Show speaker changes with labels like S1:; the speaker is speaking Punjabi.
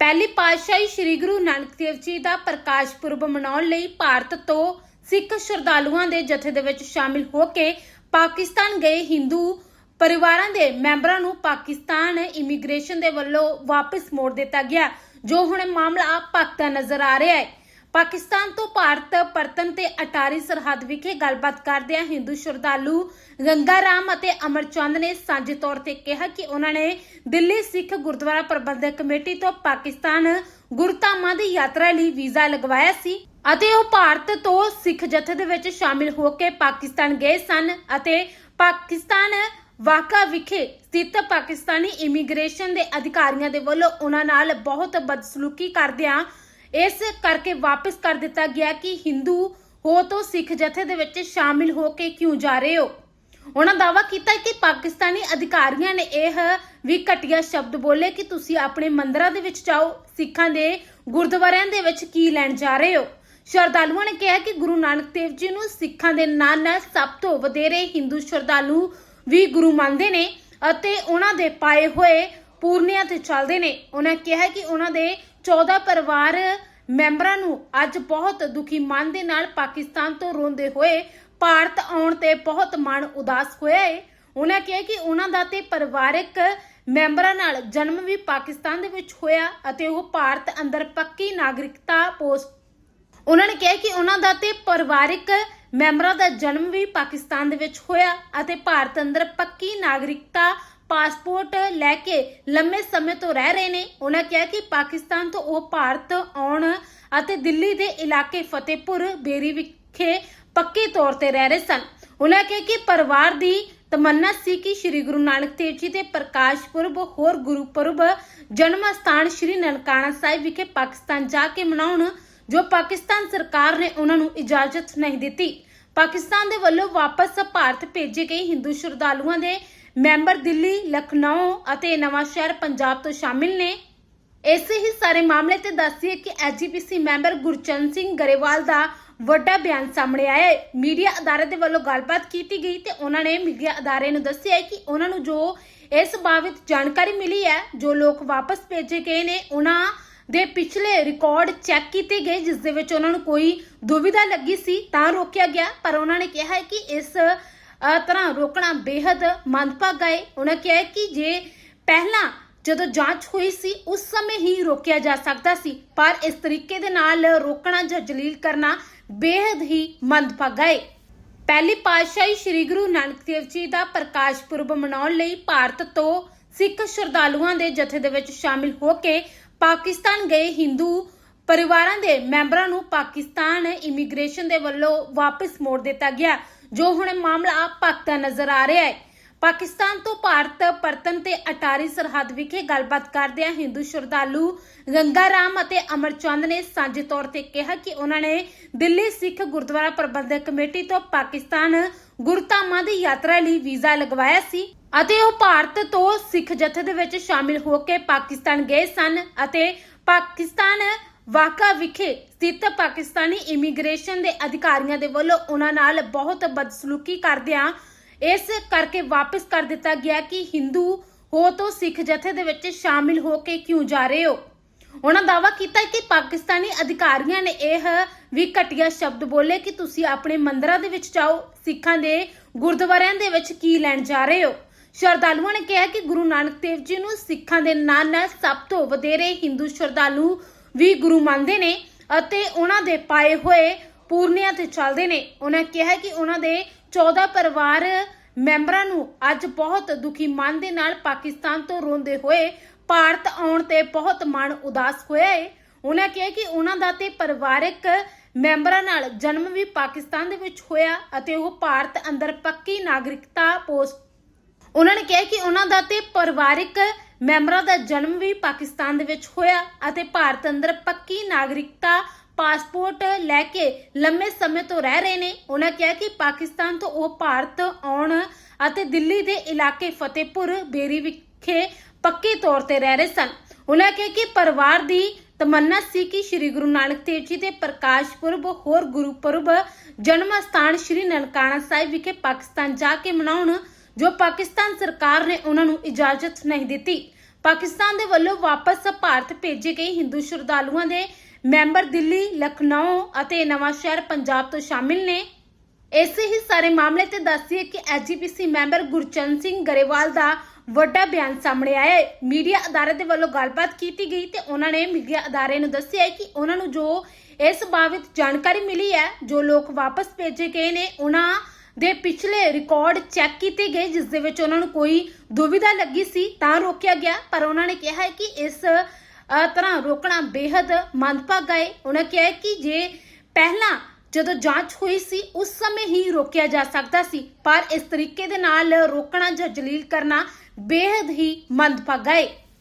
S1: ਪਹਿਲੀ ਪਾਤਸ਼ਾਹੀ ਸ੍ਰੀ ਗੁਰੂ ਨਾਨਕ ਦੇਵ ਜੀ ਦਾ ਪ੍ਰਕਾਸ਼ ਪੁਰਬ ਮਨਾਉਣ ਲਈ ਭਾਰਤ ਤੋਂ ਸਿੱਖ ਸ਼ਰਧਾਲੂਆਂ ਦੇ ਜਥੇ ਦੇ ਵਿੱਚ ਸ਼ਾਮਿਲ ਹੋ ਕੇ ਪਾਕਿਸਤਾਨ ਗਏ ਹਿੰਦੂ ਪਰਿਵਾਰਾਂ ਦੇ ਮੈਂਬਰਾਂ ਨੂੰ ਪਾਕਿਸਤਾਨ ਇਮੀਗ੍ਰੇਸ਼ਨ ਦੇ ਵੱਲੋਂ ਵਾਪਸ ਮੋੜ ਦਿੱਤਾ ਗਿਆ, ਜੋ ਹੁਣ ਮਾਮਲਾ ਭਖਦਾ ਨਜ਼ਰ ਆ ਰਿਹਾ ਹੈ। ਪਾਕਿਸਤਾਨ ਤੋਂ ਭਾਰਤ ਪਰਤਨ ਤੇ ਅਟਾਰੀ ਸਰਹੱਦ ਵਿਖੇ ਗੱਲਬਾਤ ਕਰਦਿਆਂ ਹਿੰਦੂ ਸ਼ਰਧਾਲੂ ਗੰਗਾ ਰਾਮ ਅਤੇ ਅਮਰਚੰਦ ਨੇ ਸਾਂਝੇ ਤੌਰ ਤੇ ਕਿਹਾ ਕਿ ਉਹਨਾਂ ਨੇ ਦਿੱਲੀ ਸਿੱਖ ਗੁਰਦੁਆਰਾ ਪ੍ਰਬੰਧਕ ਕਮੇਟੀ ਤੋਂ ਪਾਕਿਸਤਾਨ ਗੁਰਧਾਮਾਂ ਦੀ ਯਾਤਰਾ ਲਈ ਵੀਜ਼ਾ ਲਗਵਾਇਆ ਸੀ ਅਤੇ ਉਹ ਭਾਰਤ ਤੋਂ ਸਿੱਖ ਜਥੇ ਦੇ ਵਿੱਚ ਸ਼ਾਮਿਲ ਹੋ ਕੇ ਪਾਕਿਸਤਾਨ ਗਏ ਸਨ ਅਤੇ ਪਾਕਿਸਤਾਨ ਵਾਕਾ ਵਿਖੇ ਸਥਿਤ ਪਾਕਿਸਤਾਨੀ ਇਮੀਗ੍ਰੇਸ਼ਨ ਦੇ ਅਧਿਕਾਰੀਆਂ ਦੇ ਵੱਲੋਂ ਉਹਨਾਂ ਨਾਲ ਬਹੁਤ ਬਦਸਲੂਕੀ ਕਰਦਿਆਂ ਇਸ ਕਰਕੇ ਵਾਪਸ ਕਰ ਦਿੱਤਾ ਗਿਆ ਕਿ ਹਿੰਦੂ ਹੋ ਤੋਂ ਸਿੱਖ ਜਥੇ ਦੇ ਵਿੱਚ ਸ਼ਾਮਿਲ ਹੋ ਕੇ ਕਿਉਂ ਜਾ ਰਹੇ ਹੋ? ਉਹਨਾਂ ਦਾਵਾ ਕੀਤਾ ਕਿ ਪਾਕਿਸਤਾਨੀ ਅਧਿਕਾਰੀਆਂ ਨੇ ਇਹ ਵੀ ਘਟੀਆ ਸ਼ਬਦ ਬੋਲੇ ਕਿ ਤੁਸੀਂ ਆਪਣੇ ਮੰਦਰਾਂ ਦੇ ਵਿੱਚ ਜਾਓ, ਸਿੱਖਾਂ ਦੇ ਗੁਰਦੁਆਰਿਆਂ ਦੇ ਵਿੱਚ ਕੀ ਲੈਣ ਜਾ ਰਹੇ ਹੋ? ਸ਼ਰਧਾਲੂਆਂ ਨੇ ਕਿਹਾ ਕਿ ਗੁਰੂ ਨਾਨਕ ਦੇਵ ਜੀ ਨੂੰ ਸਿੱਖਾਂ ਦੇ ਨਾਲ ਨਾਲ ਸਭ ਤੋਂ ਵਧੇਰੇ ਹਿੰਦੂ ਸ਼ਰਧਾਲੂ ਵੀ ਗੁਰੂ ਮੰਨਦੇ ਨੇ ਅਤੇ ਉਹਨਾਂ ਦੇ ਪਾਏ ਹੋਏ ਪੂਰਨਿਆਂ ਤੇ ਚੱਲਦੇ ਨੇ। ਉਹਨਾਂ ਕਿਹਾ ਕਿ ਉਹਨਾਂ ਦੇ 14 ਪਰਿਵਾਰ ਮੈਂਬਰਾਂ ਨੂੰ ਅੱਜ ਬਹੁਤ ਦੁਖੀ ਮਨ ਦੇ ਨਾਲ ਪਾਕਿਸਤਾਨ ਤੋਂ ਰੋਂਦੇ ਹੋਏ ਭਾਰਤ ਆਉਣ ਤੇ ਬਹੁਤ ਮਨ ਉਦਾਸ ਹੋਇਆ ਹੈ ਉਹਨਾਂ ਕਿਹਾ ਕਿ ਉਹਨਾਂ ਦਾ ਤੇ ਪਰਿਵਾਰਕ ਮੈਂਬਰਾਂ ਨਾਲ ਜਨਮ ਵੀ ਪਾਕਿਸਤਾਨ ਦੇ ਵਿੱਚ ਹੋਇਆ ਅਤੇ ਉਹ ਭਾਰਤ ਅੰਦਰ ਪੱਕੀ ਨਾਗਰਿਕਤਾ ਪੋਸਟ ਉਹਨਾਂ ਨੇ ਕਿਹਾ ਕਿ ਉਹਨਾਂ ਦਾ ਤੇ ਪਰਿਵਾਰਿਕ ਮੈਂਬਰਾਂ ਦਾ ਜਨਮ ਵੀ ਪਾਕਿਸਤਾਨ ਦੇ ਵਿੱਚ ਹੋਇਆ ਅਤੇ ਭਾਰਤ ਅੰਦਰ ਪੱਕੀ ਨਾਗਰਿਕਤਾ ਪਾਸਪੋਰਟ ਲੈ ਕੇ ਲੰਮੇ ਸਮੇਂ ਤੋਂ ਰਹਿ ਰਹੇ ਨੇ। ਉਹਨਾਂ ਕਿਹਾ ਕਿ ਪਾਕਿਸਤਾਨ ਤੋਂ ਉਹ ਭਾਰਤ ਆਉਣ ਅਤੇ ਦਿੱਲੀ ਦੇ ਇਲਾਕੇ ਫਤਿਹਪੁਰ, ਬੇਰੀ ਵਿਖੇ ਪੱਕੇ ਤੌਰ ਤੇ ਰਹਿ ਰਹੇ ਸਨ। ਉਹਨਾਂ ਕਿਹਾ ਕਿ ਪਰਿਵਾਰ ਦੀ ਤਮੰਨਾ ਸੀ ਕਿ ਸ੍ਰੀ ਗੁਰੂ ਨਾਨਕ ਦੇਵ ਜੀ ਦੇ ਪ੍ਰਕਾਸ਼ ਪੁਰਬ, ਹੋਰ ਗੁਰੂ ਪੁਰਬ, ਜਨਮ ਸਥਾਨ ਸ੍ਰੀ ਨਨਕਾਣਾ ਸਾਹਿਬ ਵਿਖੇ ਪਾਕਿਸਤਾਨ ਜਾ ਕੇ ਮਨਾਉਣ, ਜੋ ਪਾਕਿਸਤਾਨ ਸਰਕਾਰ ਨੇ ਉਹਨਾਂ ਨੂੰ ਇਜਾਜ਼ਤ ਨਹੀਂ ਦਿੱਤੀ। ਪਾਕਿਸਤਾਨ ਦੇ ਵੱਲੋਂ ਵਾਪਸ ਭਾਰਤ ਭੇਜੇ ਗਏ ਹਿੰਦੂ ਸ਼ਰਧਾਲੂਆਂ ਦੇ ਮੈਂਬਰ ਦਿੱਲੀ, ਲਖਨਊ ਅਤੇ ਨਵਾਂ ਸ਼ਹਿਰ ਪੰਜਾਬ ਤੋਂ ਸ਼ਾਮਿਲ ਨੇ। ਇਸੇ ਹੀ ਸਾਰੇ ਮਾਮਲੇ ਤੇ ਦੱਸਿਏ ਕਿ ਐਜੀਪੀਸੀ ਮੈਂਬਰ ਗੁਰਚਰਨ ਸਿੰਘ ਗਰੇਵਾਲ ਦਾ ਵੱਡਾ ਬਿਆਨ ਸਾਹਮਣੇ ਆਇਆ ਹੈ। ਮੀਡੀਆ ਅਦਾਰੇ ਦੇ ਵੱਲੋਂ ਗੱਲਬਾਤ ਕੀਤੀ ਗਈ ਤੇ ਉਹਨਾਂ ਨੇ ਮੀਡੀਆ ਅਦਾਰੇ ਨੂੰ ਦੱਸਿਆ ਕਿ ਉਹਨਾਂ ਨੂੰ ਜੋ ਇਸ ਬਾਬਤ ਜਾਣਕਾਰੀ ਮਿਲੀ ਹੈ, ਜੋ ਲੋਕ ਵਾਪਸ ਭੇਜੇ ਗਏ ਨੇ, ਉਹਨਾਂ ਦੇ ਪਿਛਲੇ ਰਿਕਾਰਡ ਚੈੱਕ ਕੀਤੇ ਗਏ, ਜਿਸ ਦੇ ਵਿੱਚ ਉਹਨਾਂ ਨੂੰ ਕੋਈ ਦੁਵਿਧਾ ਲੱਗੀ ਸੀ ਤਾਂ ਰੋਕਿਆ ਗਿਆ, ਪਰ ਉਹਨਾਂ ਨੇ ਕਿਹਾ ਹੈ ਕਿ ਇਸ ਤਰ੍ਹਾਂ ਰੋਕਣਾ ਬੇहद ਮੰਦਭਾਗਾ ਹੈ ਉਹਨਾਂ ਕਿਹਾ ਕਿ ਜੇ ਪਹਿਲਾਂ ਜਦੋਂ ਜਾਂਚ ਹੋਈ ਸੀ, ਉਸ ਸਮੇਂ ਹੀ ਰੋਕਿਆ ਜਾ ਸਕਦਾ ਸੀ। ਪਰ ਇਸ ਤਰੀਕੇ ਦੇ ਨਾਲ ਰੋਕਣਾ ਜਾਂ ਜਲੀਲ ਕਰਨਾ ਬੇहद ਹੀ ਮੰਦਭਾਗਾ ਹੈ ਪਹਿਲੀ ਪਾਤਸ਼ਾਹੀ ਸ੍ਰੀ ਗੁਰੂ ਨਾਨਕ ਦੇਵ ਜੀ ਦਾ ਪ੍ਰਕਾਸ਼ ਪੁਰਬ ਮਨਾਉਣ ਲਈ ਭਾਰਤ ਤੋਂ ਸਿੱਖ ਸ਼ਰਧਾਲੂਆਂ ਦੇ ਜਥੇ ਦੇ ਵਿੱਚ ਸ਼ਾਮਿਲ ਹੋ ਕੇ ਪਾਕਿਸਤਾਨ ਗਏ। ਹਿੰਦੂ ਪਰਿਵਾਰਾਂ ਦੇ ਮੈਂਬਰਾਂ ਨੂੰ ਪਾਕਿਸਤਾਨ ਇਮੀਗ੍ਰੇਸ਼ਨ ਦੇ ਵੱਲੋਂ ਵਾਪਸ ਮੋੜ ਦਿੱਤਾ ਗਿਆ। ਜੋ ਹੁਣ ਮਾਮਲਾ ਭਖਦਾ ਨਜ਼ਰ ਆ ਰਿਹਾ ਹੈ। ਪਾਕਿਸਤਾਨ ਤੋਂ ਭਾਰਤ ਪਰਤਨ ਤੇ ਅਟਾਰੀ ਸਰਹੱਦ ਵਿਖੇ ਗੱਲਬਾਤ ਕਰਦਿਆਂ ਹਿੰਦੂ ਸ਼ਰਧਾਲੂ ਗੰਗਾ ਅਤੇ ਅਮਰਚੰਦ ਨੇ ਸਾਂਝੇ ਤੌਰ ਤੇ ਕਿਹਾ ਕਿ ਉਹਨਾਂ ਨੇ ਦਿੱਲੀ ਸਿੱਖ ਗੁਰਦੁਆਰਾ ਪ੍ਰਬੰਧਕ ਕਮੇਟੀ ਤੋਂ ਪਾਕਿਸਤਾਨ ਗੁਰਧਾਮਾਂ ਦੀ ਯਾਤਰਾ ਲਈ ਵੀਜ਼ਾ ਲਗਵਾਇਆ ਸੀ ਅਤੇ ਉਹ ਭਾਰਤ ਤੋਂ ਸਿੱਖ ਜਥੇ ਦੇ ਵਿੱਚ ਸ਼ਾਮਿਲ ਹੋ ਕੇ ਪਾਕਿਸਤਾਨ ਗਏ ਸਨ ਅਤੇ ਪਾਕਿਸਤਾਨ ਵਾਕਾ ਵਿਖੇ ਸਥਿਤ ਪਾਕਿਸਤਾਨੀ ਇਮੀਗ੍ਰੇਸ਼ਨ ਦੇ ਅਧਿਕਾਰੀਆਂ ਦੇ ਵੱਲੋਂ ਉਹਨਾਂ ਨਾਲ ਬਹੁਤ ਬਦਸਲੂਕੀ ਕਰਦਿਆਂ ਇਸ ਕਰਕੇ ਵਾਪਸ ਕਰ ਦਿੱਤਾ ਗਿਆ ਕਿ ਹਿੰਦੂ ਹੋ ਤੋਂ ਸਿੱਖ ਜਥੇ ਦੇ ਵਿੱਚ ਸ਼ਾਮਿਲ ਹੋ ਕੇ ਕਿਉਂ ਜਾ ਰਹੇ ਹੋ? ਉਹਨਾਂ ਦਾਵਾ ਕੀਤਾ ਕਿ ਪਾਕਿਸਤਾਨੀ ਅਧਿਕਾਰੀਆਂ ਨੇ ਇਹ ਵੀ ਘਟੀਆ ਸ਼ਬਦ ਬੋਲੇ ਕਿ ਤੁਸੀਂ ਆਪਣੇ ਮੰਦਰਾਂ ਦੇ ਵਿੱਚ ਜਾਓ, ਸਿੱਖਾਂ ਦੇ ਗੁਰਦੁਆਰਿਆਂ ਦੇ ਵਿੱਚ ਕੀ ਲੈਣ ਜਾ ਰਹੇ ਹੋ? ਸ਼ਰਧਾਲੂਆਂ ਨੇ ਕਿਹਾ ਕਿ ਗੁਰੂ ਨਾਨਕ ਦੇਵ ਜੀ ਨੂੰ ਸਿੱਖਾਂ ਦੇ ਨਾਲ ਨਾਲ ਸਭ ਤੋਂ ਵਧੇਰੇ ਹਿੰਦੂ ਸ਼ਰਧਾਲੂ ਵੀ ਗੁਰੂ ਮੰਨਦੇ ਨੇ ਅਤੇ ਉਹਨਾਂ ਦੇ ਪਾਏ ਹੋਏ ਪੂਰਨਿਆਂ ਤੇ ਚੱਲਦੇ ਨੇ। ਉਹਨਾਂ ਕਿਹਾ ਕਿ ਉਹਨਾਂ ਦੇ 14 ਪਰਿਵਾਰ ਮੈਂਬਰਾਂ ਨੂੰ ਅੱਜ ਬਹੁਤ ਦੁਖੀ ਮਨ ਦੇ ਨਾਲ ਪਾਕਿਸਤਾਨ ਤੋਂ ਰੋਂਦੇ ਹੋਏ ਭਾਰਤ ਆਉਣ ਤੇ ਬਹੁਤ ਮਨ ਉਦਾਸ ਹੋਇਆ ਹੈ ਉਹਨਾਂ ਕਿਹਾ ਕਿ ਉਹਨਾਂ ਦਾ ਤੇ ਪਰਿਵਾਰਕ ਮੈਂਬਰਾਂ ਨਾਲ ਜਨਮ ਵੀ ਪਾਕਿਸਤਾਨ ਦੇ ਵਿੱਚ ਹੋਇਆ ਅਤੇ ਉਹ ਭਾਰਤ ਅੰਦਰ ਪੱਕੀ ਨਾਗਰਿਕਤਾ ਪੋਸਟ ਉਹਨਾਂ ਨੇ ਕਿਹਾ ਕਿ ਉਹਨਾਂ ਦਾ ਤੇ ਪਰਿਵਾਰਿਕ ਮੈਂਬਰਾਂ ਦਾ ਜਨਮ ਵੀ ਪਾਕਿਸਤਾਨ ਦੇ ਵਿੱਚ ਹੋਇਆ ਅਤੇ ਭਾਰਤ ਅੰਦਰ ਪੱਕੀ ਨਾਗਰਿਕਤਾ, ਪਾਸਪੋਰਟ ਲੈ ਕੇ ਲੰਮੇ ਸਮੇਂ ਤੋਂ ਰਹਿ ਰਹੇ ਨੇ। ਉਹਨਾਂ ਕਿਹਾ ਕਿ ਪਾਕਿਸਤਾਨ ਤੋਂ ਉਹ ਭਾਰਤ ਆਉਣ ਅਤੇ ਦਿੱਲੀ ਦੇ ਇਲਾਕੇ ਫਤਿਹਪੁਰ, ਬੇਰੀ ਵਿਖੇ ਪੱਕੇ ਤੌਰ ਤੇ ਰਹਿ ਰਹੇ ਸਨ। ਉਹਨਾਂ ਕਿਹਾ ਕਿ ਪਰਿਵਾਰ ਦੀ ਤਮੰਨਾ ਸੀ ਕਿ ਸ੍ਰੀ ਗੁਰੂ ਨਾਨਕ ਦੇਵ ਜੀ ਦੇ ਪ੍ਰਕਾਸ਼ ਪੁਰਬ, ਹੋਰ ਗੁਰੂ ਪੁਰਬ ਜਨਮ ਸਥਾਨ ਸ੍ਰੀ ਨਨਕਾਣਾ ਸਾਹਿਬ ਵਿਖੇ ਪਾਕਿਸਤਾਨ ਜਾ ਕੇ ਮਨਾਉਣ ਜੋ ਪਾਕਿਸਤਾਨ ਸਰਕਾਰ ਨੇ ਉਹਨਾਂ ਨੂੰ ਇਜਾਜ਼ਤ ਨਹੀਂ ਦਿੱਤੀ। ਪਾਕਿਸਤਾਨ ਦੇ ਵੱਲੋਂ ਵਾਪਸ ਭਾਰਤ ਭੇਜੇ ਗਏ ਹਿੰਦੂ ਸ਼ਰਧਾਲੂਆਂ ਦੇ ਮੈਂਬਰ ਦਿੱਲੀ, ਲਖਨਊ ਅਤੇ ਨਵਾਂ ਸ਼ਹਿਰ ਪੰਜਾਬ ਤੋਂ ਸ਼ਾਮਿਲ ਨੇ। ਇਸੇ ਹੀ ਸਾਰੇ ਮਾਮਲੇ ਤੇ ਦੱਸੀਏ ਕਿ ਐਜੀਪੀਸੀ ਮੈਂਬਰ ਗੁਰਚਰਨ ਸਿੰਘ ਗਰੇਵਾਲ ਦਾ ਵੱਡਾ ਬਿਆਨ ਸਾਹਮਣੇ ਆਇਆ ਹੈ। ਮੀਡੀਆ ਅਦਾਰੇ ਦੇ ਵੱਲੋਂ ਗੱਲਬਾਤ ਕੀਤੀ ਗਈ ਤੇ ਉਹਨਾਂ ਨੇ ਮੀਡੀਆ ਅਦਾਰੇ ਨੂੰ ਦੱਸਿਆ ਕਿ ਉਹਨਾਂ ਨੂੰ ਜੋ ਇਸ ਬਾਬਤ ਜਾਣਕਾਰੀ ਮਿਲੀ ਹੈ, ਜੋ ਲੋਕ ਵਾਪਸ ਭੇਜੇ ਗਏ ਨੇ, ਉਹਨਾਂ ਦੇ ਪਿਛਲੇ ਰਿਕਾਰਡ ਚੈੱਕ ਕੀਤੇ ਗਏ, ਜਿਸ ਦੇ ਵਿੱਚ ਉਹਨਾਂ ਨੂੰ ਕੋਈ ਦੁਵਿਧਾ ਲੱਗੀ ਸੀ, ਤਾਂ ਰੋਕਿਆ ਗਿਆ। ਪਰ ਉਹਨਾਂ ਨੇ ਕਿਹਾ ਹੈ ਕਿ ਇਸ ਤਰ੍ਹਾਂ ਰੋਕਣਾ ਬੇहद ਮੰਦਭਾਗਾ ਹੈ। ਉਹਨਾਂ ਕਿਹਾ ਹੈ ਕਿ ਜੇ ਪਹਿਲਾਂ ਜਦੋਂ ਜਾਂਚ ਹੋਈ ਸੀ, ਉਸ ਸਮੇਂ ਹੀ ਰੋਕਿਆ ਜਾ ਸਕਦਾ ਸੀ। ਪਰ ਇਸ ਤਰੀਕੇ ਦੇ ਨਾਲ ਰੋਕਣਾ ਜਾਂ ਜਲੀਲ ਕਰਨਾ ਬੇहद ਹੀ ਮੰਦਭਾਗਾ ਹੈ।